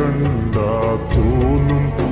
뜬다 두 눈.